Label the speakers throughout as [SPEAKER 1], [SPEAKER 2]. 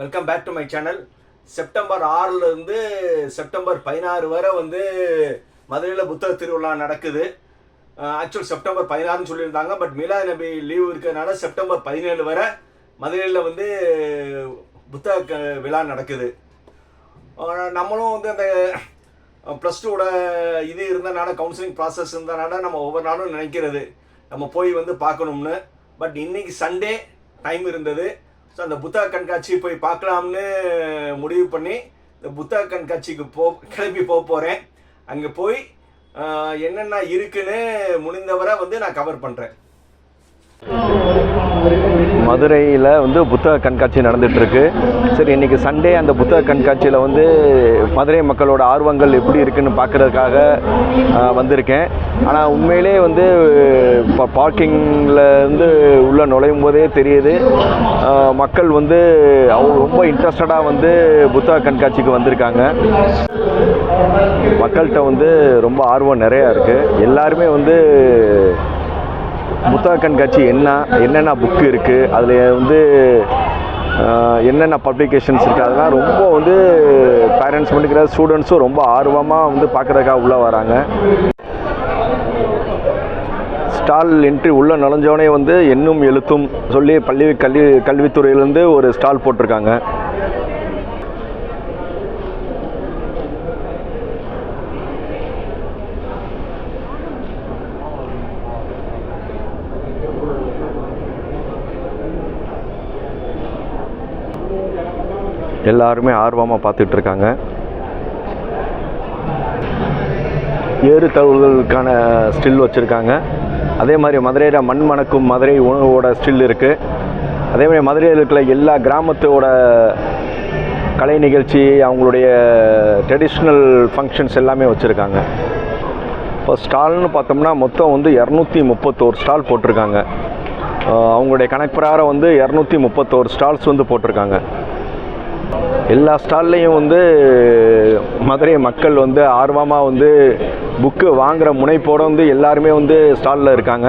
[SPEAKER 1] Welcome back to my channel September ஆறுலேருந்து September பதினாறு வரை வந்து மதுரையில் புத்தக திருவிழா நடக்குது. ஆக்சுவல் செப்டம்பர் பதினாறுன்னு சொல்லியிருந்தாங்க பட் மிலா நபி லீவ் இருக்கிறதுனால செப்டம்பர் பதினேழு வரை மதுரையில் வந்து புத்தக க- விழா நடக்குது. நம்மளும் வந்து அந்த ப்ளஸ் டூவோட இது இருந்தனால கவுன்சிலிங் ப்ராசஸ் இருந்தனால நம்ம ஒவ்வொரு நாளும் நினைக்கிறது. நம்ம போய் வந்து பார்க்கணும்னு. பட் இன்னைக்கு சண்டே டைம் இருந்தது. ஸோ அந்த புத்தக கண்காட்சி போய் பார்க்கலாம்னு முடிவு பண்ணி இந்த புத்தக கண்காட்சிக்கு போ கிளம்பி போக போகிறேன் அங்கே போய் என்னென்ன இருக்குன்னு முடிந்தவரை வந்து நான் கவர் பண்ணுறேன்
[SPEAKER 2] மதுரையில் வந்து புத்தக கண்காட்சி நடந்துகிட்ருக்கு சரி இன்னைக்கு சண்டே அந்த புத்தக கண்காட்சியில் வந்து மதுரை மக்களோட ஆர்வங்கள் எப்படி இருக்குன்னு பார்க்கறதுக்காக வந்திருக்கேன். ஆனால் உண்மையிலே வந்து இப்போ பார்க்கிங்கில் இருந்து உள்ளே நுழையும் போதே தெரியுது மக்கள் வந்து அவங்க ரொம்ப இன்ட்ரெஸ்டடாக வந்து புத்தக கண்காட்சிக்கு வந்திருக்காங்க. மக்கள்கிட்ட வந்து ரொம்ப ஆர்வம் நிறையா இருக்குது எல்லாருமே வந்து புத்தக கண்காட்சி என்ன என்னென்ன புக்கு இருக்குது அதில் வந்து என்னென்ன பப்ளிகேஷன்ஸ் இருக்குது அதெல்லாம் ரொம்ப வந்து பேரண்ட்ஸ் பண்ணிக்கிற ஸ்டூடெண்ட்ஸும் ரொம்ப ஆர்வமாக வந்து பார்க்குறதுக்காக உள்ளே வராங்க. ஸ்டால் என்ட்ரி உள்ளே நுழைஞ்சோடனே வந்து எண்ணும் எழுத்தும் சொல்லி பள்ளி கல்வி கல்வித்துறையிலேருந்து ஒரு ஸ்டால் போட்டிருக்காங்க. எல்லாருமே ஆர்வமாக பார்த்துட்டு இருக்காங்க ஏறு தழுவுதலுக்கான ஸ்டில் வச்சுருக்காங்க. அதே மாதிரி மதுரையில் மண் மணக்கும் மதுரை உணவோட ஸ்டில் இருக்குது அதே மாதிரி மதுரையில் இருக்கிற எல்லா கிராமத்தோட கலை நிகழ்ச்சி அவங்களுடைய ட்ரெடிஷ்னல் ஃபங்க்ஷன்ஸ் எல்லாமே வச்சுருக்காங்க. இப்போ ஸ்டால்னு பார்த்தோம்னா மொத்தம் வந்து இரநூத்தி முப்பத்தோரு ஸ்டால் போட்டிருக்காங்க. அவங்களுடைய கணக்கு பிரகாரம் வந்து இரநூத்தி முப்பத்தோரு ஸ்டால்ஸ் வந்து போட்டிருக்காங்க. எல்லா ஸ்டால்லையும் வந்து மதுரை மக்கள் வந்து ஆர்வமாக வந்து புக்கு வாங்குகிற முனைப்போட வந்து எல்லாருமே வந்து ஸ்டாலில் இருக்காங்க.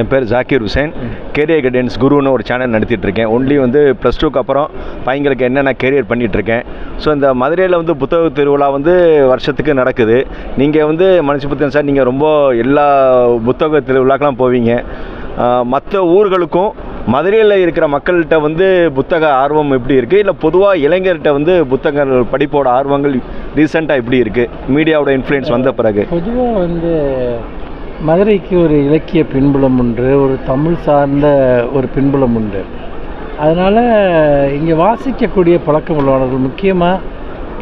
[SPEAKER 2] என் பேர் ஜாக்கிர் ஹுசேன். கேரியர் கைடன்ஸ் குருன்னு ஒரு சேனல் நடத்திட்டுருக்கேன். ஒன்லி வந்து ப்ளஸ் டூக்கு அப்புறம் பையங்களுக்கு என்னென்ன கேரியர் பண்ணிகிட்ருக்கேன் இருக்கேன் ஸோ இந்த மதுரையில் வந்து புத்தக திருவிழா வந்து வருஷத்துக்கு நடக்குது. நீங்கள் வந்து மனுஷபுத்தன் சார் நீங்கள் ரொம்ப எல்லா புத்தக திருவிழாக்கெலாம் போவீங்க. மற்ற ஊர்களுக்கும் மதுரையில் இருக்கிற மக்கள்கிட்ட வந்து புத்தக ஆர்வம் எப்படி இருக்குது இல்லை பொதுவாக இளைஞர்கிட்ட வந்து புத்தகங்கள் படிப்போட ஆர்வங்கள் ரீசெண்டாக எப்படி இருக்குது மீடியாவோட இன்ஃப்ளூயன்ஸ் வந்த பிறகு.
[SPEAKER 3] பொதுவாக வந்து மதுரைக்கு ஒரு இலக்கிய பின்புலம் உண்டு ஒரு தமிழ் சார்ந்த ஒரு பின்புலம் உண்டு. அதனால் இங்கே வாசிக்கக்கூடிய பழக்கம் உள்ளவர்கள் முக்கியமாக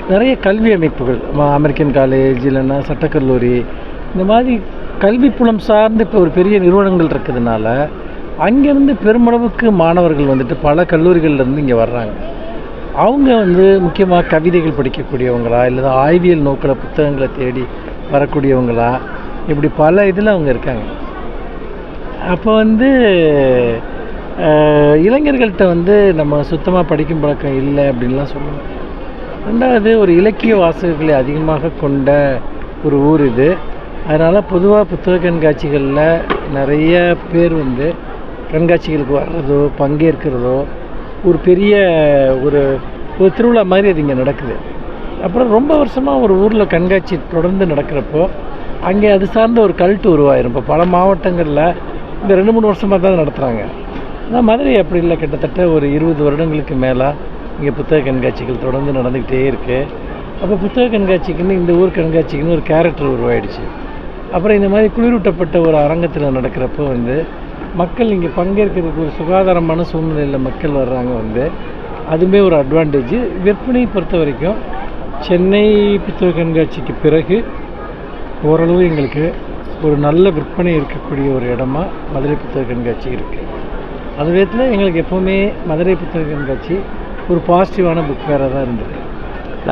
[SPEAKER 3] நிறைய கல்வி அமைப்புகள் அமெரிக்கன் காலேஜ் இல்லைன்னா சட்டக்கல்லூரி இந்த மாதிரி கல்வி புலம் சார்ந்து இப்போ ஒரு பெரிய நிறுவனங்கள் இருக்கிறதுனால அங்கேருந்து பெருமளவுக்கு மாணவர்கள் வந்துட்டு பல கல்லூரிகள்லேருந்து இங்கே வர்றாங்க. அவங்க வந்து முக்கியமாக கவிதைகள் படிக்கக்கூடியவங்களா இல்லை ஆய்வியல் நோக்கில் புத்தகங்களை தேடி வரக்கூடியவங்களா இப்படி பல இதில் அவங்க இருக்காங்க. அப்போ வந்து இளைஞர்கள்ட்ட வந்து நம்ம சுத்தமாக படிக்கும் பழக்கம் இல்லை அப்படின்லாம் சொல்லுவோம் ரெண்டாவது ஒரு இலக்கிய வாசகர்களை அதிகமாக கொண்ட ஒரு ஊர் இது. அதனால் பொதுவாக புத்தக கண்காட்சிகளில் நிறைய பேர் வந்து கண்காட்சிகளுக்கு வர்றதோ பங்கேற்கிறதோ ஒரு பெரிய ஒரு ஒரு திருவிழா மாதிரி அது இங்கே நடக்குது. அப்புறம் ரொம்ப வருஷமாக ஒரு ஊரில் கண்காட்சி தொடர்ந்து நடக்கிறப்போ அங்கே அது சார்ந்த ஒரு கல்ட்டு உருவாயிரும். இப்போ பல மாவட்டங்களில் இந்த ரெண்டு மூணு வருஷமாக தான் நடத்துகிறாங்க ஆனால் மதுரை அப்படி இல்லை. கிட்டத்தட்ட ஒரு இருபது வருடங்களுக்கு மேலே இங்கே புத்தக கண்காட்சிகள் தொடர்ந்து நடந்துக்கிட்டே இருக்குது அப்போ புத்தக கண்காட்சிக்குன்னு இந்த ஊர் கண்காட்சிக்குன்னு ஒரு கேரக்டர் உருவாயிடுச்சு. அப்புறம் இந்த மாதிரி குளிரூட்டப்பட்ட ஒரு அரங்கத்தில் நடக்கிறப்போ வந்து மக்கள் இங்கே பங்கேற்கிறதுக்கு ஒரு சுகாதாரமான சூழ்நிலையில் மக்கள் வர்றாங்க வந்து அதுவுமே ஒரு அட்வான்டேஜ் விற்பனையை பொறுத்த வரைக்கும் சென்னை புத்தக கண்காட்சிக்கு பிறகு ஓரளவு எங்களுக்கு ஒரு நல்ல விற்பனை இருக்கக்கூடிய ஒரு இடமா மதுரை புத்தக கண்காட்சி இருக்குது அது விதத்தில் எங்களுக்கு எப்போவுமே மதுரை புத்தக கண்காட்சி ஒரு பாசிட்டிவான புக் ஃபேராக தான் இருந்தது.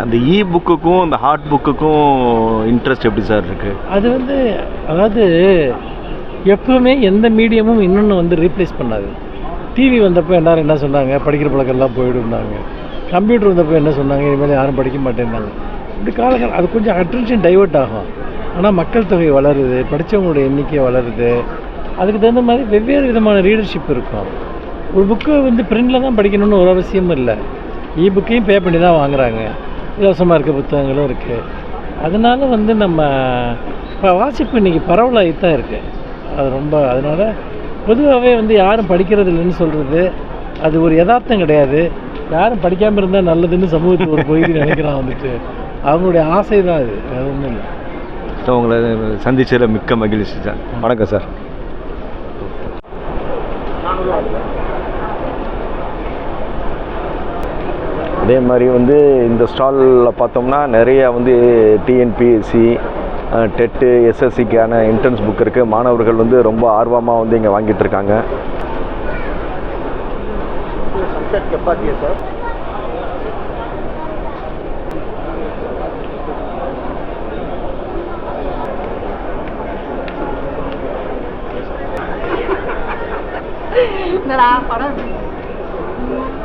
[SPEAKER 4] அந்த இ புக்குக்கும் அந்த ஹார்ட் புக்குக்கும் இன்ட்ரெஸ்ட் எப்படி சார் இருக்குது
[SPEAKER 3] அது வந்து அதாவது எப்பவுமே எந்த மீடியமும் இன்னொன்று வந்து ரீப்ளேஸ் பண்ணாது. டிவி வந்தப்போ எல்லாரும் என்ன சொன்னாங்க? படிக்கிற பழக்கம்லாம் போயிடுந்தாங்க கம்ப்யூட்டர் வந்தப்போ என்ன சொன்னாங்க? இனிமேல் யாரும் படிக்க மாட்டேன்னாங்க. இப்படி காலங்கள் அது கொஞ்சம் அட்டென்ஷன் டைவர்ட் ஆகும். ஆனால் மக்கள் தொகை வளருது படித்தவங்களுடைய எண்ணிக்கை வளருது. அதுக்கு தகுந்த மாதிரி வெவ்வேறு விதமான ரீடர்ஷிப் இருக்கும். ஒரு புக்கு வந்து பிரிண்டில் தான் படிக்கணும்னு ஒரு அவசியமும் இல்லை. இ புக்கையும் பே பண்ணி தான் வாங்குகிறாங்க இலவசமாக இருக்க புத்தகங்களும் இருக்குது அதனால் வந்து நம்ம இப்போ வாசிப்பு இன்றைக்கி பரவலாகி தான் இருக்குது அது ரொம்ப அதனால் பொதுவாகவே வந்து யாரும் படிக்கிறது இல்லைன்னு சொல்கிறது அது ஒரு யதார்த்தம் கிடையாது. யாரும் படிக்காமல் இருந்தால் நல்லதுன்னு சமூகத்தில் ஒரு பகுதி நினைக்கிறான் வந்துட்டு. அவங்களுடைய ஆசை தான் அது. வேறு ஒன்றும் இல்லை.
[SPEAKER 4] ஸோ உங்களை சந்திச்சதில் மிக்க மகிழ்ச்சி சார். வணக்கம் சார். அதே மாதிரி வந்து இந்த ஸ்டாலில் பார்த்தோம்னா நிறைய வந்து டிஎன்பிஎஸ்சி டெட்டு எஸ்எஸ்சிக்கான என்ட்ரன்ஸ் புக் இருக்குது மாணவர்கள் வந்து ரொம்ப ஆர்வமாக வந்து இங்கே வாங்கிட்டு இருக்காங்க.
[SPEAKER 2] சன்செட் கெப்பாத்தியா சார்
[SPEAKER 5] என்னடா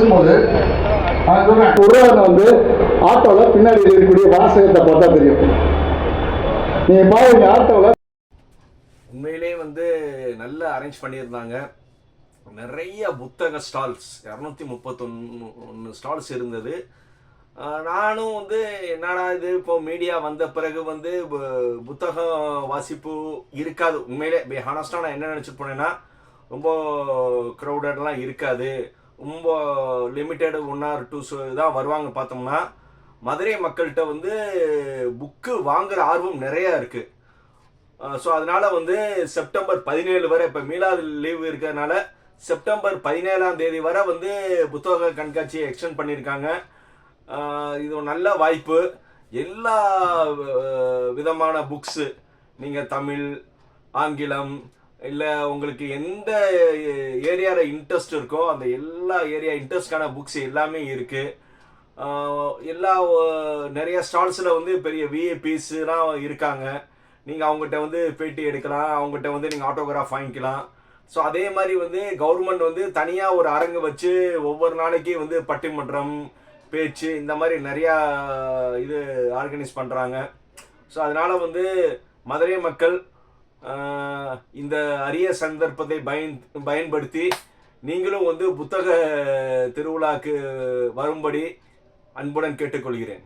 [SPEAKER 6] பேசும்போது நான் உருவான வந்து ஆட்டோவில் பின்னாடி இருக்கக்கூடிய வாசகத்தை பார்த்தா தெரியும். நீங்க பாருங்க ஆட்டோவில்
[SPEAKER 2] உண்மையிலே வந்து நல்ல அரேஞ்ச் பண்ணியிருந்தாங்க. நிறைய புத்தக ஸ்டால்ஸ் இரநூத்தி முப்பத்தொன்னு ஒன்று ஸ்டால்ஸ் இருந்தது. நானும் வந்து என்னடா இது? இப்போ மீடியா வந்த பிறகு வந்து புத்தக புத்தகம் வாசிப்பு இருக்காது. உண்மையிலே ஹானஸ்டாக நான் என்ன நினச்சிட்டு போனேன்னா ரொம்ப க்ரௌடட்லாம் இருக்காது. ரொம்ப லிமிட்டடு ஒன் ஆர் டூ தான் வருவாங்க பார்த்தோம்னா மதுரை மக்கள்கிட்ட வந்து புக்கு வாங்குற ஆர்வம் நிறையா இருக்குது ஸோ அதனால் வந்து செப்டம்பர் பதினேழு வரை இப்போ மீலாது லீவ் இருக்கிறதுனால செப்டம்பர் பதினேழாம் தேதி வரை வந்து புத்தக கண்காட்சியை எக்ஸ்டெண்ட் பண்ணியிருக்காங்க. இது ஒரு நல்ல வாய்ப்பு. எல்லா விதமான புக்ஸு நீங்கள் தமிழ் ஆங்கிலம் இல்லை உங்களுக்கு எந்த ஏரியாவில் இன்ட்ரெஸ்ட் இருக்கோ அந்த எல்லா ஏரியா இன்ட்ரெஸ்டான புக்ஸ் எல்லாமே இருக்குது எல்லா நிறைய ஸ்டால்ஸில் வந்து பெரிய விஏபிஸ்லாம் இருக்காங்க. நீங்கள் அவங்ககிட்ட வந்து பேட்டி எடுக்கலாம். அவங்ககிட்ட வந்து நீங்கள் ஆட்டோகிராஃப் வாங்கிக்கலாம். ஸோ அதே மாதிரி வந்து கவர்மெண்ட் வந்து தனியாக ஒரு அரங்கு வச்சு ஒவ்வொரு நாளைக்கு வந்து பட்டிமன்றம் பேச்சு இந்த மாதிரி நிறையா இது ஆர்கனைஸ் பண்ணுறாங்க ஸோ அதனால் வந்து மதுரை மக்கள் இந்த அரிய சந்தர்ப்பத்தை பயன் பயன்படுத்தி நீங்களும் வந்து புத்தக திருவிழாக்கு வரும்படி அன்புடன் கேட்டுக்கொள்கிறேன்.